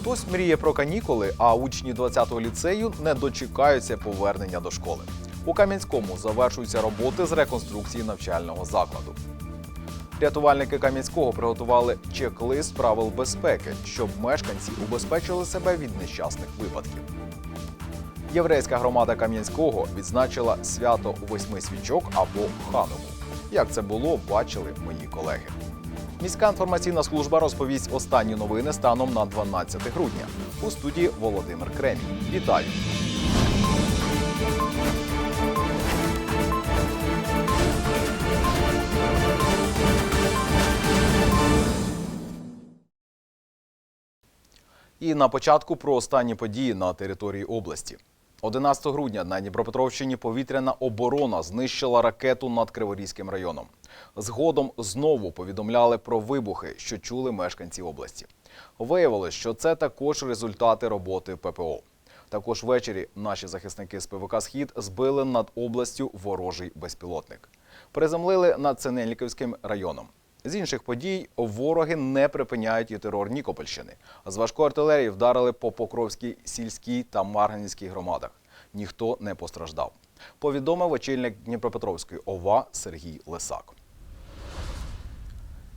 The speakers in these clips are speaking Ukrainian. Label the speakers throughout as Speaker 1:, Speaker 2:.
Speaker 1: Хтось мріє про канікули, а учні 20-го ліцею не дочекаються повернення до школи. У Кам'янському завершуються роботи з реконструкції навчального закладу. Рятувальники Кам'янського приготували чек-лист правил безпеки, щоб мешканці убезпечили себе від нещасних випадків. Єврейська громада Кам'янського відзначила свято восьми свічок або хануку. Як це було, бачили мої колеги. Міська інформаційна служба розповість останні новини станом на 12 грудня. У студії Володимир Кремінь. Вітаю! І на початку про останні події на території області. 11 грудня на Дніпропетровщині повітряна оборона знищила ракету над Криворізьким районом. Згодом знову повідомляли про вибухи, що чули мешканці області. Виявилось, що це також результати роботи ППО. Також ввечері наші захисники з ПВК Схід збили над областю ворожий безпілотник. Приземлили над Синельниковським районом. З інших подій вороги не припиняють і терор Нікопольщини. З важкої артилерії вдарили по Покровській сільській та Марганівській громадах. Ніхто не постраждав. Повідомив очільник Дніпропетровської ОВА Сергій Лисак.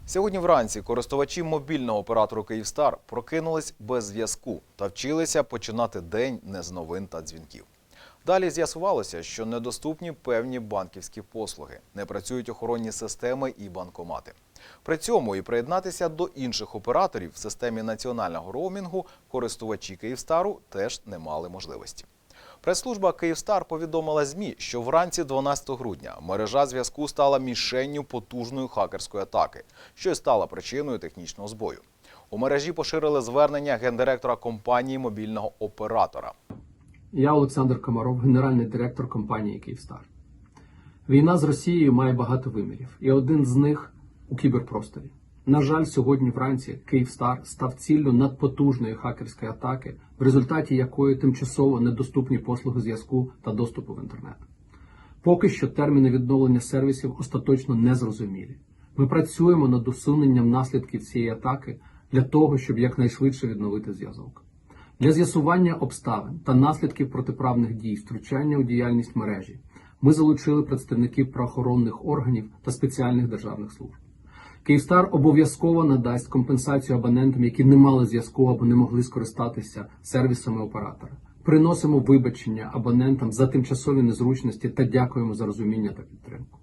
Speaker 1: Сьогодні вранці користувачі мобільного оператору Київстар прокинулись без зв'язку та вчилися починати день не з новин та дзвінків. Далі з'ясувалося, що недоступні певні банківські послуги, не працюють охоронні системи і банкомати. При цьому і приєднатися до інших операторів в системі національного роумінгу користувачі Київстару теж не мали можливості. Прес-служба Київстар повідомила ЗМІ, що вранці 12 грудня мережа зв'язку стала мішенню потужної хакерської атаки, що й стала причиною технічного збою. У мережі поширили звернення гендиректора компанії мобільного оператора.
Speaker 2: Я Олександр Комаров, генеральний директор компанії Київстар. Війна з Росією має багато вимірів, і один з них у кіберпросторі. На жаль, сьогодні вранці Київстар став ціллю надпотужної хакерської атаки, в результаті якої тимчасово недоступні послуги зв'язку та доступу в інтернет. Поки що терміни відновлення сервісів остаточно не зрозумілі. Ми працюємо над усуненням наслідків цієї атаки для того, щоб якнайшвидше відновити зв'язок. Для з'ясування обставин та наслідків протиправних дій, втручання у діяльність мережі, ми залучили представників правоохоронних органів та спеціальних державних служб. Київстар обов'язково надасть компенсацію абонентам, які не мали зв'язку або не могли скористатися сервісами оператора. Приносимо вибачення абонентам за тимчасові незручності та дякуємо за розуміння та підтримку.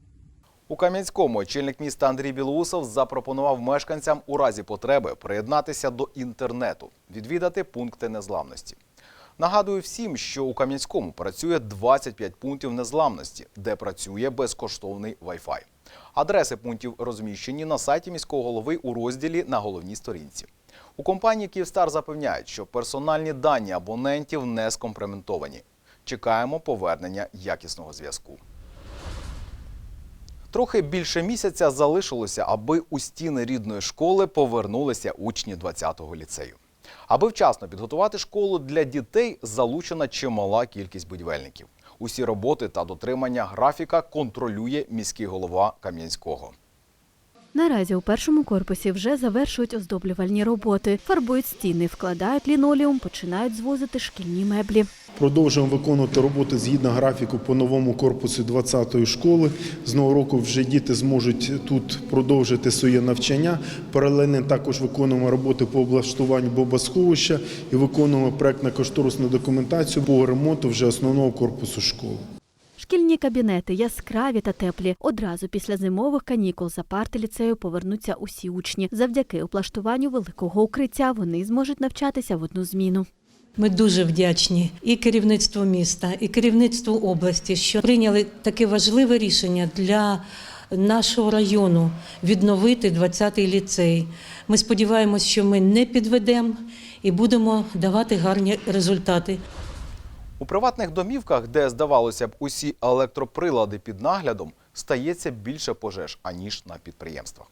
Speaker 1: У Кам'янському очільник міста Андрій Білоусов запропонував мешканцям у разі потреби приєднатися до інтернету, відвідати пункти незламності. Нагадую всім, що у Кам'янському працює 25 пунктів незламності, де працює безкоштовний Wi-Fi. Адреси пунктів розміщені на сайті міського голови у розділі на головній сторінці. У компанії Київстар запевняють, що персональні дані абонентів не скомпрометовані. Чекаємо повернення якісного зв'язку. Трохи більше місяця залишилося, аби у стіни рідної школи повернулися учні 20-го ліцею. Аби вчасно підготувати школу для дітей, залучена чимала кількість будівельників. Усі роботи та дотримання графіка контролює міський голова Кам'янського.
Speaker 3: Наразі у першому корпусі вже завершують оздоблювальні роботи, фарбують стіни, вкладають лінолеум, починають звозити шкільні меблі.
Speaker 4: Продовжуємо виконувати роботи згідно графіку по новому корпусу 20-ї школи. З нового року вже діти зможуть тут продовжити своє навчання. Паралельно також виконуємо роботи по облаштуванню бомбосховища і виконуємо проектно-кошторисну документацію по ремонту вже основного корпусу школи.
Speaker 3: Шкільні кабінети яскраві та теплі. Одразу після зимових канікул за парти ліцею повернуться усі учні. Завдяки облаштуванню великого укриття вони зможуть навчатися в одну зміну.
Speaker 5: Ми дуже вдячні і керівництву міста, і керівництву області, що прийняли таке важливе рішення для нашого району відновити 20-й ліцей. Ми сподіваємось, що ми не підведемо і будемо давати гарні результати.
Speaker 1: У приватних домівках, де здавалося б усі електроприлади під наглядом, стається більше пожеж аніж на підприємствах.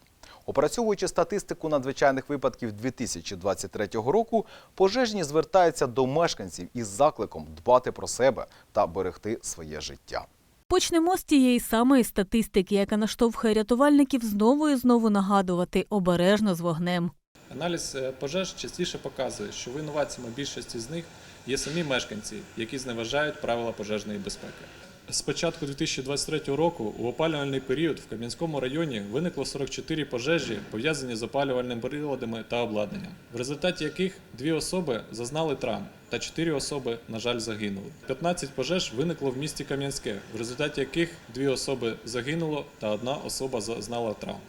Speaker 1: Опрацьовуючи статистику надзвичайних випадків 2023 року, пожежні звертаються до мешканців із закликом дбати про себе та берегти своє життя.
Speaker 6: Почнемо з тієї самої статистики, яка наштовхує рятувальників знову і знову нагадувати обережно з вогнем.
Speaker 7: Аналіз е, пожеж частіше показує, що винуватцями більшості з них є самі мешканці, які зневажають правила пожежної безпеки. З початку 2023 року у опалювальний період в Кам'янському районі виникло 44 пожежі, пов'язані з опалювальними приладами та обладнанням, в результаті яких дві особи зазнали травм та 4 особи, на жаль, загинули. 15 пожеж виникло в місті Кам'янське, в результаті яких дві особи загинуло та одна особа зазнала травм.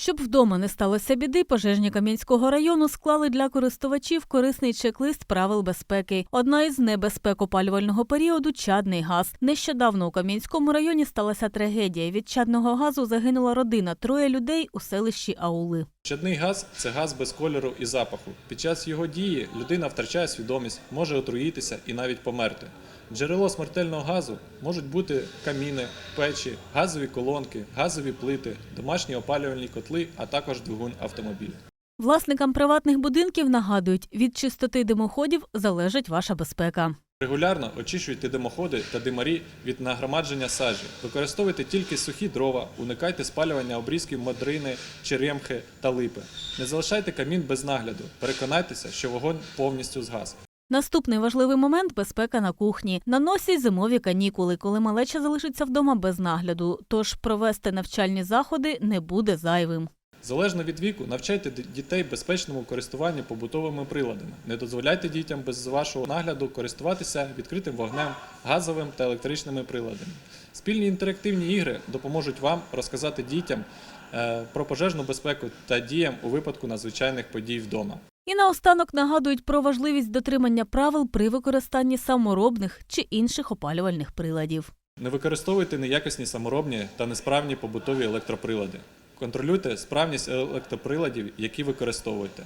Speaker 6: Щоб вдома не сталося біди, пожежні Кам'янського району склали для користувачів корисний чек-лист правил безпеки. Одна із небезпек опалювального періоду чадний газ. Нещодавно у Кам'янському районі сталася трагедія. Від чадного газу загинула родина, троє людей у селищі Аули.
Speaker 7: Чадний газ це газ без кольору і запаху. Під час його дії людина втрачає свідомість, може отруїтися і навіть померти. Джерело смертельного газу можуть бути каміни, печі, газові колонки, газові плити, домашні опалювальні котли, а також двигун автомобіля.
Speaker 6: Власникам приватних будинків нагадують, від чистоти димоходів залежить ваша безпека.
Speaker 7: Регулярно очищуйте димоходи та димарі від нагромадження сажі. Використовуйте тільки сухі дрова, уникайте спалювання обрізків мадрини, черемхи та липи. Не залишайте камін без нагляду. Переконайтеся, що вогонь повністю згас.
Speaker 6: Наступний важливий момент безпека на кухні. На носі зимові канікули, коли малеча залишиться вдома без нагляду. Тож провести навчальні заходи не буде зайвим.
Speaker 7: Залежно від віку, навчайте дітей безпечному користуванню побутовими приладами. Не дозволяйте дітям без вашого нагляду користуватися відкритим вогнем, газовим та електричними приладами. Спільні інтерактивні ігри допоможуть вам розказати дітям е, про пожежну безпеку та діям у випадку надзвичайних подій вдома.
Speaker 6: І наостанок нагадують про важливість дотримання правил при використанні саморобних чи інших опалювальних приладів.
Speaker 7: Не використовуйте неякісні саморобні та несправні побутові електроприлади. Контролюйте справність електроприладів, які використовуєте.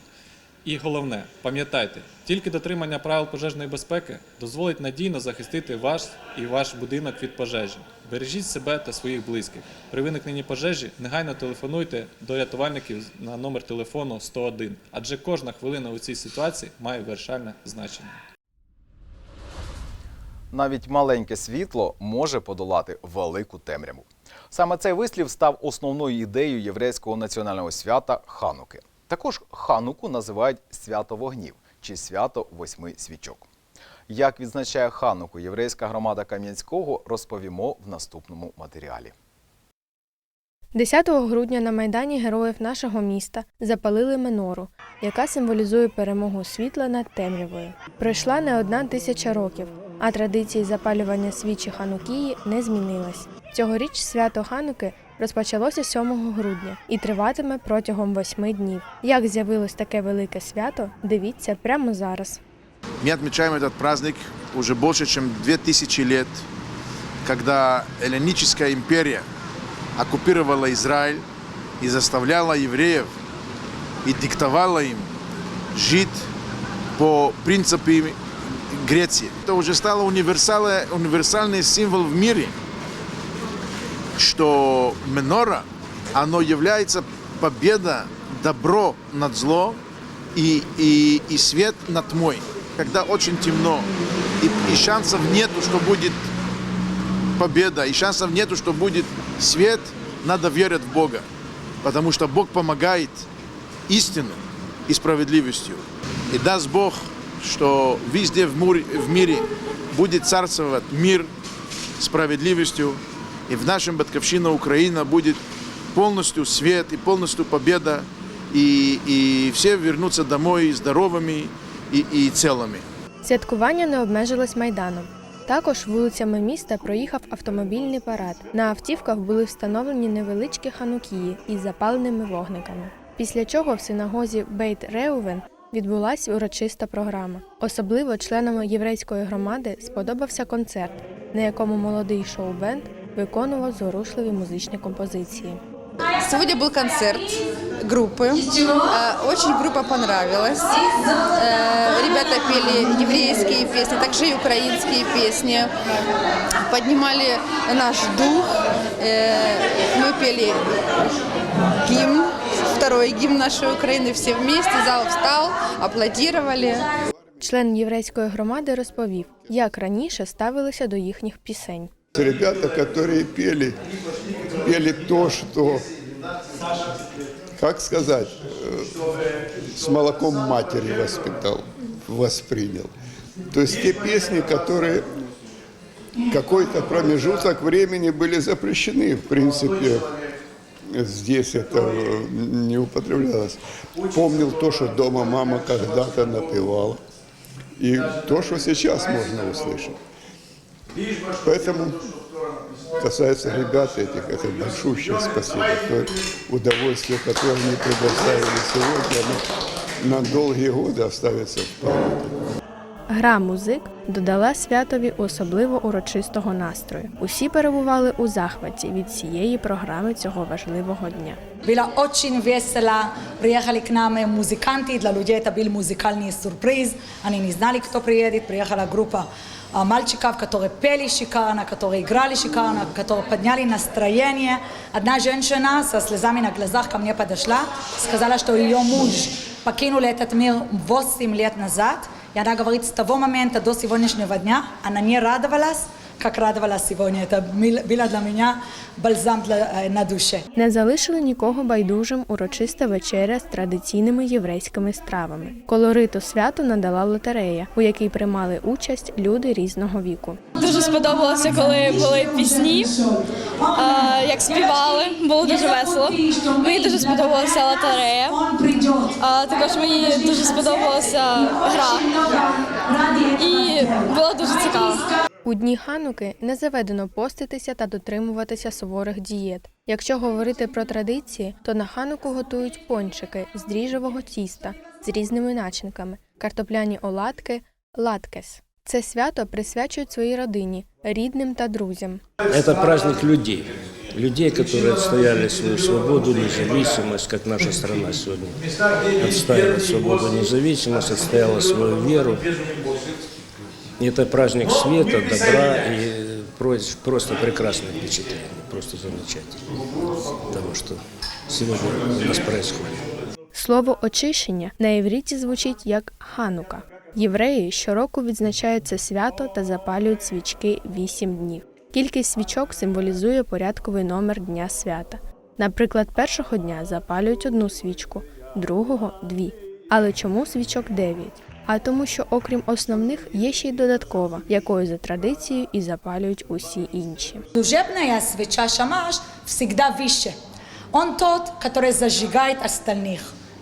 Speaker 7: І головне, пам'ятайте, тільки дотримання правил пожежної безпеки дозволить надійно захистити ваш і ваш будинок від пожежі. Бережіть себе та своїх близьких. При виникненні пожежі негайно телефонуйте до рятувальників на номер телефону 101, адже кожна хвилина у цій ситуації має вирішальне значення.
Speaker 1: Навіть маленьке світло може подолати велику темряву. Саме цей вислів став основною ідеєю єврейського національного свята Хануки. Також Хануку називають свято вогнів чи свято восьми свічок. Як відзначає Хануку єврейська громада Кам'янського, розповімо в наступному матеріалі.
Speaker 8: 10 грудня на Майдані Героїв нашого міста запалили менору, яка символізує перемогу світла над темрявою. Пройшла не одна тисяча років, а традиції запалювання свічі Ханукії не змінилась. Цьогоріч свято Хануки розпочалося 7 грудня і триватиме протягом восьми днів. Як з'явилось таке велике свято, дивіться прямо зараз.
Speaker 9: Мы отмечаем этот праздник уже больше, чем 2000 лет, когда Эллиническая империя оккупировала Израиль и заставляла евреев и диктовала им жить по принципам Греции. Это уже стало универсальный, универсальный символ в мире, что менора, оно является победа добро над зло и, и, и свет над тьмой. Когда очень темно, и, и шансов нету, что будет победа, и шансов нету, что будет свет, надо верить в Бога. Потому что Бог помогает истину и справедливостью. И даст Бог, что везде в муре- в мире будет царствовать мир, справедливостью, и в нашем Батьковщина Украина будет полностью свет и полностью победа, и, и все вернутся домой здоровыми и, и целыми.
Speaker 8: Святкування не обмежилось майданом. Також вулицями міста проїхав автомобільний парад. На автівках були встановлені невеличкі ханукії із запаленими вогниками. Після чого в синагозі Бейт Реувен відбулася урочиста програма. Особливо членам єврейської громади сподобався концерт, на якому молодий шоу-бенд виконував зворушливі музичні композиції.
Speaker 10: Сегодня был концерт группы. Э, Очень группа понравилась. Э, Ребята пели еврейские песни, также и украинские песни. Поднимали наш дух. Э, Мы пели гимн, второй гимн нашей Украины все вместе. Зал встал, аплодировали.
Speaker 8: Член єврейської громади розповів, як раніше ставилися до їхніх пісень.
Speaker 11: Ребята, которые пели, пели то, что как сказать, э, с молоком матери воспитал, воспринял. То есть те песни, которые какой-то промежуток времени были запрещены, в принципе, здесь это э, не употреблялось. Помнил то, что дома мама когда-то напевала, и то, что сейчас можно услышать. Поэтому касается ребят этих, это большущее спасибо. То удовольствие, которое они предоставили сегодня, оно на долгие годы оставится в памяти.
Speaker 8: Гра музик додала святові особливо урочистого настрою. Усі перебували у захваті від цієї програми цього важливого дня.
Speaker 12: Bila очень весело. Приехали к нам музыканты. Для людей это был музыкальный сюрприз. Они не знали, кто приедет. Приехала группа а, мальчиков, которые пели шикарно, которые играли шикарно, которые подняли настроение. Одна женщина со слезами на глазах ко мне подошла, сказала, что ее муж покинул этот мир 8 лет назад. И она говорит, с того момента до сегодняшнего дня. Она не радовалась, как радовалась сегодня. Это было для меня бальзам для, э, на душе.
Speaker 8: Не залишили нікого байдужим урочиста вечеря з традиційними єврейськими стравами. Колориту свято надала лотерея, у якій приймали участь люди різного віку.
Speaker 13: Дуже сподобалося, коли були пісні, а, як співали, було дуже весело. Мені дуже сподобалася лотерея. А також мені дуже сподобалася гра. І було дуже цікаво.
Speaker 8: У дні Хануки не заведено поститися та дотримуватися суворих дієт. Якщо говорити про традиції, то на Хануку готують пончики з дріжджового тіста з різними начинками, картопляні оладки, латкес. Це свято присвячують своїй родині, рідним та друзям.
Speaker 14: Это праздник людей. Людей, которые отстояли свою свободу, независимость, как наша страна сегодня отстаивает свободу, независимость, отстояла свою веру. Это праздник света, добра и просто прекрасное впечатление, просто замечательно того, что сегодня у нас происходит.
Speaker 8: Слово очищення на євриті звучить як ханука. Євреї щороку відзначають це свято та запалюють свічки вісім днів. Кількість свічок символізує порядковий номер дня свята. Наприклад, першого дня запалюють одну свічку, другого дві. Але чому свічок дев'ять? А тому, що окрім основних є ще й додаткова, якою за традицією і запалюють усі інші.
Speaker 12: Служебная свеча шамаш всегда выше. Он тот, который зажигает остальных.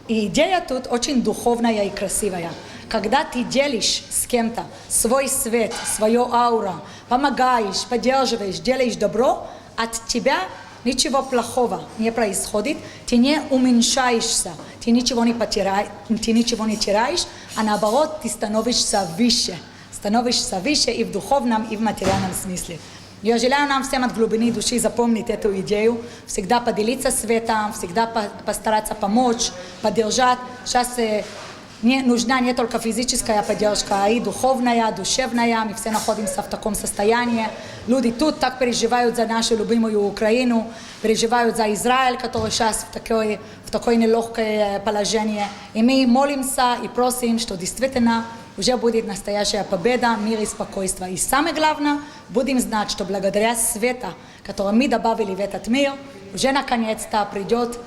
Speaker 12: И идея тут очень духовная и красивая. Когда ты делишь с кем-то свой свет, свою ауру, помогаешь, поддерживаешь, делаешь добро, от тебя ничего плохого не происходит, ты не уменьшаешься, ты ничего не потеряешь, ты ничего не теряешь, а наоборот, ты становишься выше, становишься выше и в духовном, и в материальном смысле. Я желаю нам всем от глубины души запомнить эту идею, всегда поделиться светом, всегда по- постараться помочь, поддержать. Сейчас э, не, нужна не только физическая поддержка, а и духовная, душевная. Мы все находимся в таком состоянии. Люди тут так переживают за нашу любимую Украину, переживают за Израиль, который сейчас в такой, в такой нелегкое положение. И мы молимся и просим, что действительно уже будет настоящая победа, мир и спокойствие. И самое главное, будем знать, что благодаря света, который мы добавили в этот мир, уже наконец-то придет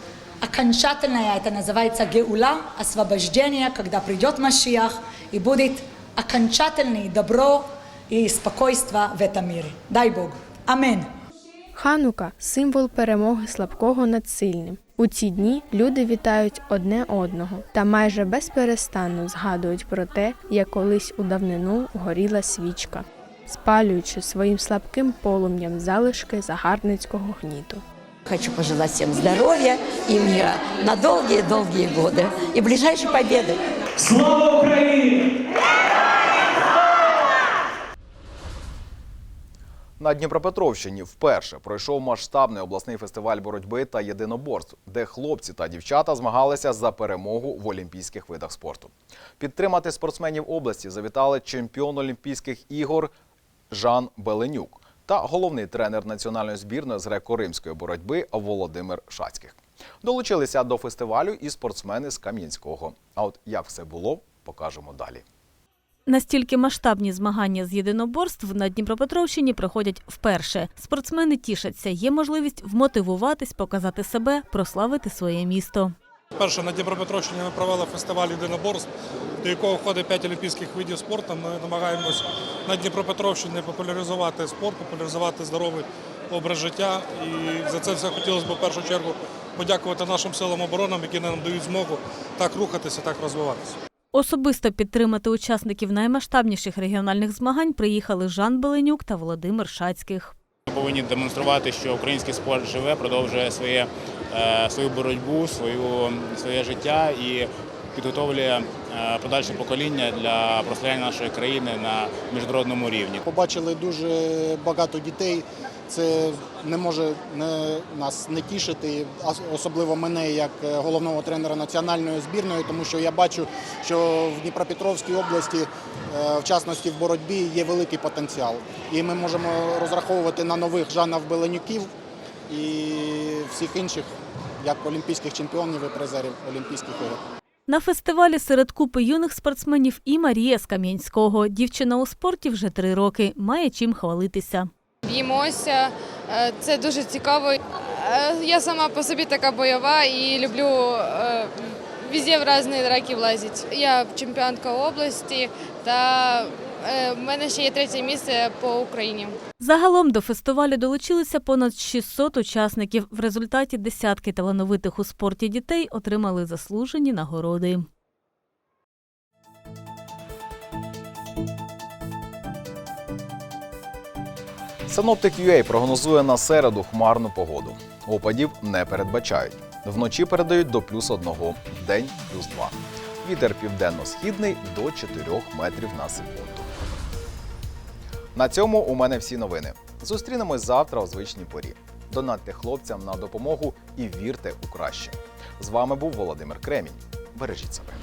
Speaker 12: окончательное, это называется геула, освобождение, когда придет Машиах и будет окончательное добро и спокойствие в этом мире. Дай Бог. Аминь.
Speaker 8: Ханука символ перемоги слабкого над сильним. У ці дні люди вітають одне одного та майже безперестанно згадують про те, як колись у давнину горіла свічка, спалюючи своїм слабким полум'ям залишки загарбницького гніту.
Speaker 15: Хочу пожелать всем здоровья и мира на долгие-долгие годы и ближайшей победы.
Speaker 16: Слава Україні!
Speaker 1: На Дніпропетровщині вперше пройшов масштабний обласний фестиваль боротьби та єдиноборств, де хлопці та дівчата змагалися за перемогу в олімпійських видах спорту. Підтримати спортсменів області завітали чемпіон Олімпійських ігор Жан Беленюк та головний тренер національної збірної з греко-римської боротьби Володимир Шацьких. Долучилися до фестивалю і спортсмени з Кам'янського. А от як все було, покажемо далі.
Speaker 6: Настільки масштабні змагання з єдиноборств на Дніпропетровщині проходять вперше. Спортсмени тішаться, є можливість вмотивуватись, показати себе, прославити своє місто.
Speaker 17: Перше на Дніпропетровщині ми провели фестиваль єдиноборств, до якого входить 5 олімпійських видів спорту. Ми намагаємось на Дніпропетровщині популяризувати спорт, популяризувати здоровий образ життя. І за це все хотілося б в першу чергу подякувати нашим силам оборони, які нам дають змогу так рухатися, так розвиватися.
Speaker 6: Особисто підтримати учасників наймасштабніших регіональних змагань приїхали Жан Беленюк та Володимир Шацьких.
Speaker 13: Ми повинні демонструвати, що український спорт живе, продовжує своє, е, свою боротьбу, свою, своє життя і підготовлює подальше покоління для прославляння нашої країни на міжнародному рівні.
Speaker 18: Побачили дуже багато дітей. Це не може нас не тішити, особливо мене як е, головного тренера національної збірної, тому що я бачу, що в Дніпропетровській області, е, в частності в боротьбі, є великий потенціал. І ми можемо розраховувати на нових Жаннав Беленюків і всіх інших, як олімпійських чемпіонів і призерів Олімпійських ігор.
Speaker 6: На фестивалі серед купи юних спортсменів і Марія з Кам'янського. Дівчина у спорті вже три роки, має чим хвалитися.
Speaker 5: Б'ємося, е, це дуже цікаво. Е, Я сама по собі така бойова і люблю візі везде в різні драки влазити. Я чемпіонка області та е, в мене ще є третє місце по Україні.
Speaker 6: Загалом до фестивалю долучилися понад 600 учасників. В результаті десятки талановитих у спорті дітей отримали заслужені нагороди.
Speaker 1: Синоптик UA прогнозує на середу хмарну погоду. Опадів не передбачають. Вночі передають до плюс одного, вдень плюс два. Вітер південно-східний до 4 метрів на секунду. На цьому у мене всі новини. Зустрінемось завтра у звичній порі. Донатьте хлопцям на допомогу і вірте у краще. З вами був Володимир Кремінь. Бережіть себе.